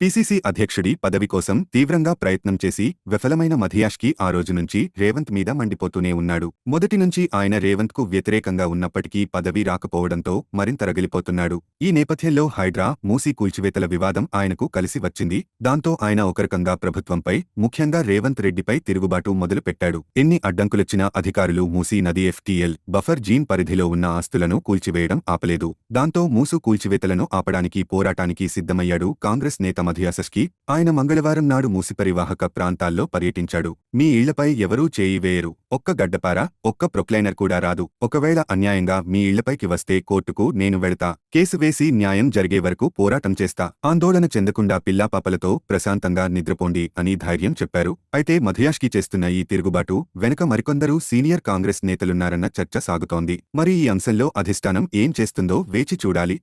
PCC అధ్యక్షుడి పదవి కోసం తీవ్రంగా ప్రయత్నం చేసి విఫలమైన మధియాష్కి ఆ రోజు నుంచి రేవంత్ మీద మండిపోతూనే ఉన్నాడు. మొదటి నుంచి ఆయన రేవంత్కు వ్యతిరేకంగా ఉన్నప్పటికీ పదవి రాకపోవడంతో మరింత రగిలిపోతున్నాడు. ఈ నేపథ్యంలో హైడ్రా మూసీ కూల్చివేతల వివాదం ఆయనకు కలిసి వచ్చింది. దాంతో ఆయన ఒకరకంగా ప్రభుత్వంపై ముఖ్యంగా రేవంత్ రెడ్డిపై తిరుగుబాటు మొదలుపెట్టాడు. ఎన్ని అడ్డంకులొచ్చినా అధికారులు మూసీ నది ఎఫ్టీఎల్ బఫర్ జీన్ పరిధిలో ఉన్న ఆస్తులను కూల్చివేయడం ఆపలేదు. దాంతో మూసు కూల్చివేతలను ఆపడానికి పోరాటానికి సిద్ధమయ్యాడు కాంగ్రెస్ నేత మధియాసస్కి ఆయన మంగళవారం నాడు మూసి పరివాహక ప్రాంతాల్లో పర్యటించాడు. మీ ఇళ్ళపై ఎవరూ చేయి వేయరు. ఒక్క గడ్డపార ఒక్క ప్రొక్లైనర్ కూడా రాదు. ఒకవేళ అన్యాయంగా మీ ఇళ్ళపైకి వస్తే కోర్టుకు నేను వెళతా. కేసు వేసి న్యాయం జరిగే వరకు పోరాటం చేస్తా. ఆందోళన చెందకుండా పిల్లాపాపలతో ప్రశాంతంగా నిద్రపోండి అని ధైర్యం చెప్పారు. అయితే మధియాష్కి చేస్తున్న ఈ తిరుగుబాటు వెనుక మరికొందరు సీనియర్ కాంగ్రెస్ నేతలున్నారన్న చర్చ సాగుతోంది. మరి ఈ అంశంలో అధిష్టానం ఏం చేస్తుందో వేచి చూడాలి.